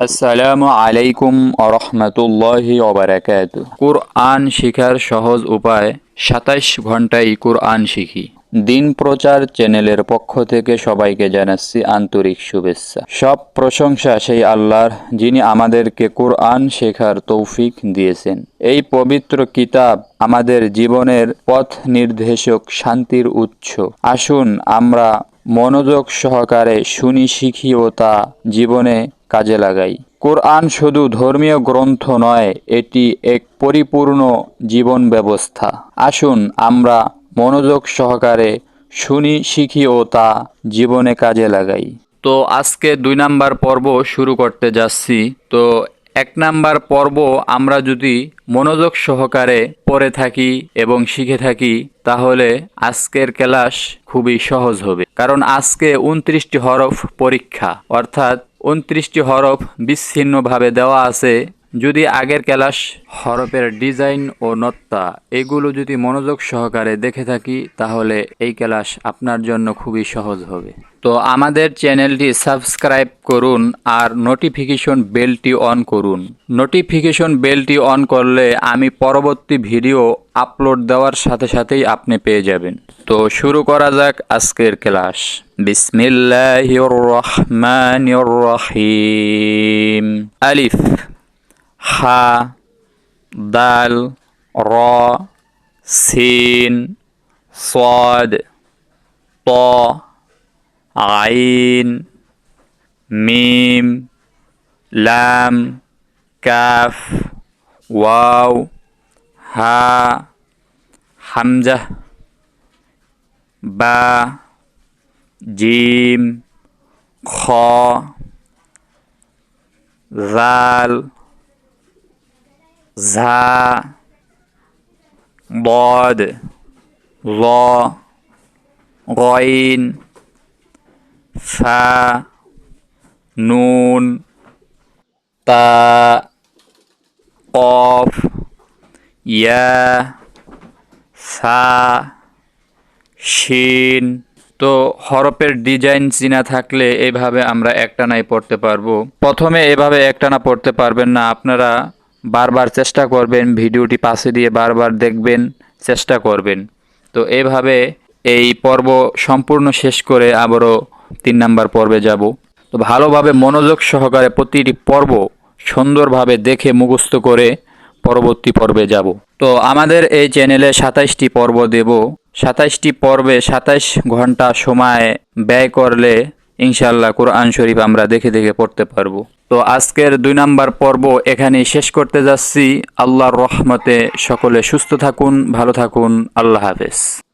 আসসালামু আলাইকুম আরহামতুল্লাহি ওবরাকাত কুরআন শিখার সহজ উপায়, সাতাইশ ঘন্টায় কুরআন শিখি। দিন প্রচার চ্যানেলের পক্ষ থেকে সবাইকে জানাচ্ছি আন্তরিক শুভেচ্ছা। সব প্রশংসা সেই আল্লাহর, যিনি আমাদেরকে কুরআন শেখার তৌফিক দিয়েছেন। এই পবিত্র কিতাব আমাদের জীবনের পথ নির্দেশক শান্তির উৎস। আসুন আমরা মনোযোগ সহকারে শুনি, শিখি ও তা জীবনে কাজে লাগাই। কোরআন শুধু ধর্মীয় গ্রন্থ নয়, এটি এক পরিপূর্ণ জীবন ব্যবস্থা। আসুন আমরা মনোযোগ সহকারে শুনি, শিখি ও তা জীবনে কাজে লাগাই। তো আজকে দুই নাম্বার পর্ব শুরু করতে যাচ্ছি। তো এক নাম্বার পর্ব আমরা যদি মনোযোগ সহকারে পড়ে থাকি এবং শিখে থাকি, তাহলে আজকের ক্লাস খুবই সহজ হবে। কারণ আজকে উনত্রিশটি হরফ পরীক্ষা, অর্থাৎ উনত্রিশটি হরফ বিচ্ছিন্নভাবে দেওয়া আছে যদি আগের ক্লাস হরফের ডিজাইন ও নত্তা, এগুলো যদি মনোযোগ সহকারে দেখে থাকি, তাহলে এই ক্লাস আপনার জন্য খুবই সহজ হবে। তো আমাদের চ্যানেলটি সাবস্ক্রাইব করুন আর নোটিফিকেশন বেলটি অন করুন। নোটিফিকেশন বেলটি অন করলে আমি পরবর্তী ভিডিও আপলোড দেওয়ার সাথে সাথেই আপনি পেয়ে যাবেন। তো শুরু করা যাক আজকের ক্লাস। বিসমিল্লাহির রহমানির রহিম। আলিফ। ح دال را سين صاد طا عين ميم لام كاف واو ها حمزة با ج خ ذال ঝা ضاد ظ غين فا নুন তা কফ ইয়া সা শিন তো হরফের ডিজাইন চিনা থাকলে এভাবে আমরা একটানাই পড়তে পারবো প্রথমে এভাবে একটানা পড়তে পারবেন না আপনারা বারবার চেষ্টা করবেন, ভিডিওটি পাশে দিয়ে বারবার দেখবেন, চেষ্টা করবেন। তো এভাবে এই পর্ব সম্পূর্ণ শেষ করে আবারও তিন নাম্বার পর্বে যাব। তো ভালোভাবে মনোযোগ সহকারে প্রতিটি পর্ব সুন্দরভাবে দেখে মুখস্থ করে পরবর্তী পর্বে যাব। তো আমাদের এই চ্যানেলে সাতাইশটি পর্ব দেব। সাতাইশটি পর্বে সাতাইশ ঘণ্টা সময় ব্যয় করলে ইনশাল্লাহ কোরআন শরীফ আমরা দেখে দেখে পড়তে পারব। তো আজকের দুই নাম্বার পর্ব এখানে শেষ করতে যাচ্ছি। আল্লাহর রহমতে সকলে সুস্থ থাকুন, ভালো থাকুন। আল্লাহ হাফেজ।